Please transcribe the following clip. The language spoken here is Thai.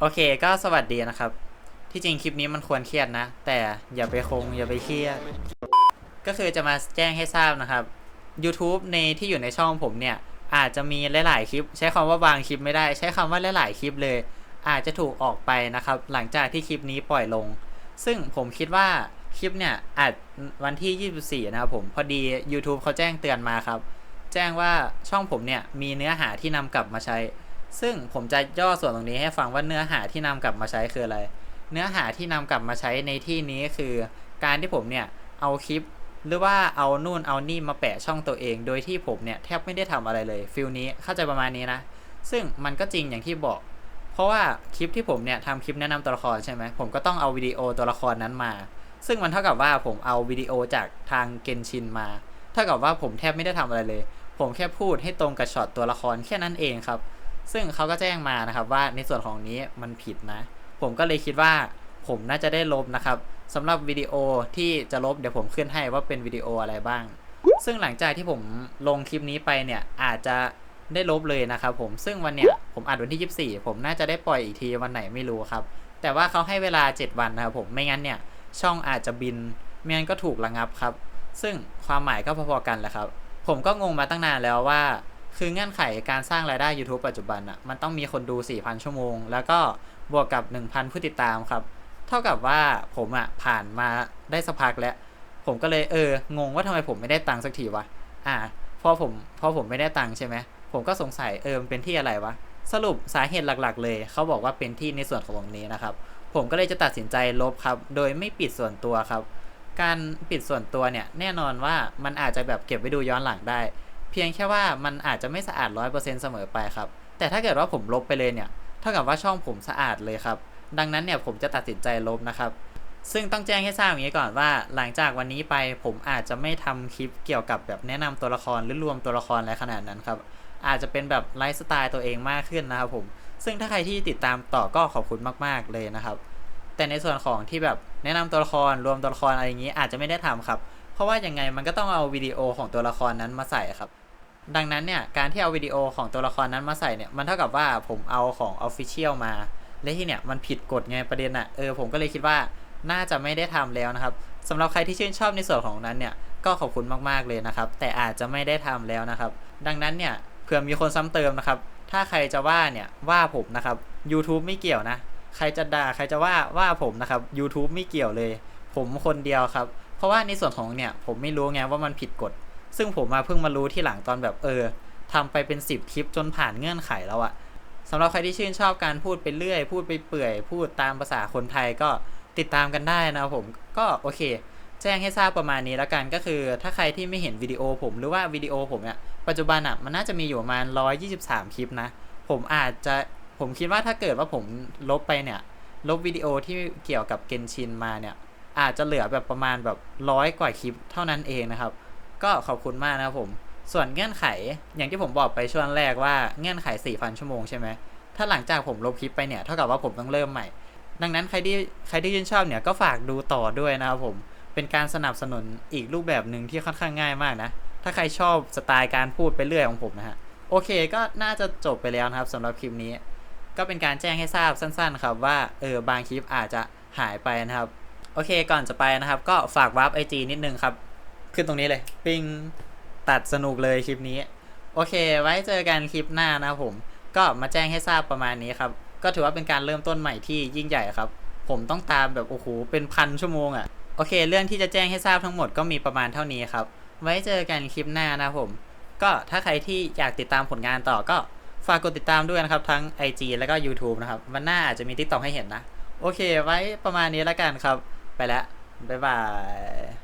โอเคก็สวัสดีนะครับ ที่จริงคลิปนี้มันควรเครียดนะ แต่อย่าไปคงอย่าไปเครียด ก็คือจะมาแจ้งให้ทราบนะครับ YouTube ในที่อยู่ในช่องผมเนี่ย อาจจะมีหลาย ๆ คลิป ใช้คำว่าบางคลิปไม่ได้ ใช้คำว่าหลาย ๆ คลิปเลย อาจจะถูกออกไปนะครับ หลังจากที่คลิปนี้ปล่อยลง ซึ่งผมคิดว่าคลิปเนี่ยอาจวันที่ 24 นะครับผมพอดี YouTube เขาแจ้งเตือนมาครับ แจ้งว่าช่องผมเนี่ยมีเนื้อหาที่นำกลับมาใช้ ซึ่งผมจะย่อส่วนตรงนี้ให้ฟังว่าเนื้อหาที่นำกลับมาใช้คืออะไร เนื้อหาที่นำกลับมาใช้ในที่นี้คือ การที่ผมเนี่ยเอาคลิป หรือว่าเอานู่นเอานี่มาแปะช่องตัวเอง โดยที่ผมเนี่ยแทบไม่ได้ทำอะไรเลยฟิลนี้เข้าใจประมาณนี้นะ ซึ่งมันก็จริงอย่างที่บอก เพราะว่าคลิปที่ผมเนี่ยทำคลิปแนะนำตัวละครใช่ไหมผมก็ต้องเอาวิดีโอตัวละครนั้นมา ซึ่งมันเท่ากับว่าผมเอาวิดีโอจากทางเกนชินมาเท่ากับว่าผมแทบไม่ได้ทำอะไรเลย ผมแค่พูดให้ตรงกับช็อตตัวละครแค่นั้นเองครับ ซึ่งเขาก็แจ้งมานะครับว่าในส่วนของนี้มันผิดนะ ผมก็เลยคิดว่าผมน่าจะได้ลบนะครับสำหรับวิดีโอที่จะลบเดี๋ยวผมขึ้นให้ว่าเป็นวิดีโออะไรบ้าง ซึ่งหลังจากที่ผมลงคลิปนี้ไปเนี่ยอาจจะได้ลบเลยนะครับผมซึ่งวันเนี้ยผมอัดวันที่ 24 ผมน่าจะได้ปล่อยอีกทีวันไหนไม่รู้ครับ แต่ว่าเขาให้เวลา 7 วันนะครับผมไม่งั้นเนี่ยช่องอาจจะบินไม่งั้นก็ถูกระงับครับ ซึ่งความหมายก็พอๆกันแหละครับ ผมก็งงมาตั้งนานแล้วว่า คือเงื่อนไขการสร้างรายได้ YouTube ปัจจุบันอะมันต้องมีคนดู 4,000 ชั่วโมง แล้วก็บวกกับ 1,000 ผู้ติดตามครับ เท่ากับว่าผมอะผ่านมาได้สักพักแล้ว ผมก็เลยเอองงว่าทำไมผมไม่ได้ตังค์สักทีวะ อ่าพอผมพอผมไม่ได้ตังค์ใช่ไหมผมก็สงสัยเออมันเป็นที่อะไรวะ สรุปสาเหตุหลัก ๆ เลย เขาบอกว่าเป็นที่ในส่วนของตรงนี้นะครับ ผมก็เลยจะตัดสินใจลบครับ โดยไม่ปิดส่วนตัวครับ การปิดส่วนตัวเนี่ยแน่นอนว่ามันอาจจะแบบเก็บไว้ดูย้อนหลังได้ เพียงแค่ว่ามันอาจจะไม่สะอาด 100%เสมอไปครับ แต่ถ้าเกิดว่าผมลบไปเลยเนี่ย เท่ากับว่าช่องผมสะอาดเลยครับ ดังนั้นเนี่ยผมจะตัดสินใจลบนะครับ ซึ่งต้องแจ้งให้ทราบอย่างนี้ก่อนว่า หลังจากวันนี้ไปผมอาจจะไม่ทำคลิปเกี่ยวกับแบบแนะนำตัวละครหรือรวมตัวละครอะไรขนาดนั้นครับ อาจจะเป็นแบบไลฟ์สไตล์ตัวเองมากขึ้นนะครับผม ซึ่งถ้าใครที่ติดตามต่อก็ขอบคุณมาก ๆ เลยนะครับ แต่ในส่วนของที่แบบแนะนำตัวละครรวมตัวละครอะไรอย่างนี้อาจจะไม่ได้ทำครับ เพราะว่ายังไงมันก็ต้องเอาวิดีโอของตัวละครนั้นมาใส่ครับ ดังนั้นเนี่ยการที่เอาวิดีโอของตัวละครนั้นมาใส่เนี่ยมันเท่ากับว่าผมเอาของ Official มา และที่เนี่ยมันผิดกฎไงประเด็นอะเออผมก็เลยคิดว่าน่าจะไม่ได้ทำแล้วนะครับสำหรับใครที่ชื่นชอบในส่วนของนั้นเนี่ยก็ขอบคุณมากๆเลยนะครับ แต่อาจจะไม่ได้ทำแล้วนะครับ ดังนั้นเนี่ยเผื่อมีคนซ้ำเติมนะครับ ถ้าใครจะว่าเนี่ยว่าผมนะครับ YouTube ไม่เกี่ยวนะ ใครจะด่าใครจะว่าว่าผมนะครับ YouTube ไม่เกี่ยวเลย ผมคนเดียวครับ เพราะว่าในส่วนของเนี่ยผมไม่รู้ไงว่ามันผิดกฎ ซึ่งผมมาเพิ่งมารู้ที่หลังตอนแบบเออทำไปเป็น 10 คลิปจนผ่านเงื่อนไขแล้วอะสำหรับใครที่ชื่นชอบการพูดไปเรื่อย พูดไปเปื่อย พูดตามภาษาคนไทยก็ติดตามกันได้นะผมก็โอเค แจ้งให้ทราบประมาณนี้แล้วกันก็คือ ถ้าใครที่ไม่เห็นวิดีโอผมหรือว่าวิดีโอผมเนี่ยปัจจุบันอะมันน่าจะมีอยู่ประมาณ 123 คลิปนะ ผมอาจจะผมคิดว่าถ้าเกิดว่าผมลบไปเนี่ย ลบวิดีโอที่เกี่ยวกับเกนชินมาเนี่ย อาจจะเหลือแบบประมาณแบบร้อยกว่าคลิปเท่านั้นเองนะครับ ก็ขอบคุณมากนะครับผม ส่วนเงื่อนไขอย่างที่ผมบอกไปช่วงแรกว่าเงื่อนไข 4,000 ชั่วโมงใช่ไหมถ้าหลังจากผมลบคลิปไปเนี่ยเท่ากับว่าผมต้องเริ่มใหม่ ดังนั้นใครที่ใครที่ชื่นชอบเนี่ยก็ฝากดูต่อด้วยนะครับผม เป็นการสนับสนุนอีกรูปแบบหนึ่งที่ค่อนข้างง่ายมากนะ ถ้าใครชอบสไตล์การพูดไปเรื่อยของผมนะฮะ โอเคก็น่าจะจบไปแล้วนะครับสำหรับคลิปนี้ ก็เป็นการแจ้งให้ทราบสั้น ๆ ครับว่าเออบางคลิปอาจจะหายไปนะครับ โอเคก่อนจะไปนะครับ ก็ฝากวาร์ปไอจีนิดนึงครับ ขึ้นตรงนี้เลย ปิงตัดสนุกเลยคลิปนี้ โอเค ไว้เจอกันคลิปหน้านะผม ก็มาแจ้งให้ทราบประมาณนี้ครับ ก็ถือว่าเป็นการเริ่มต้นใหม่ที่ยิ่งใหญ่ครับ ผมต้องตามแบบโอ้โหเป็นพันชั่วโมงอะ่ะโอเค เรื่องที่จะแจ้งให้ทราบทั้งหมดก็มีประมาณเท่านี้ครับ ไว้เจอกันคลิปหน้านะผม ก็ถ้าใครที่อยากติดตามผลงานต่อก็ฝากกดติดตามด้วยนะครับ ทั้ง IG แล้วก็ YouTube นะครับ วันหน้าอาจจะมี TikTok ให้เห็นนะ โอเค ไว้ประมาณนี้แล้วกันครับ ไปแล้ว บ๊ายบาย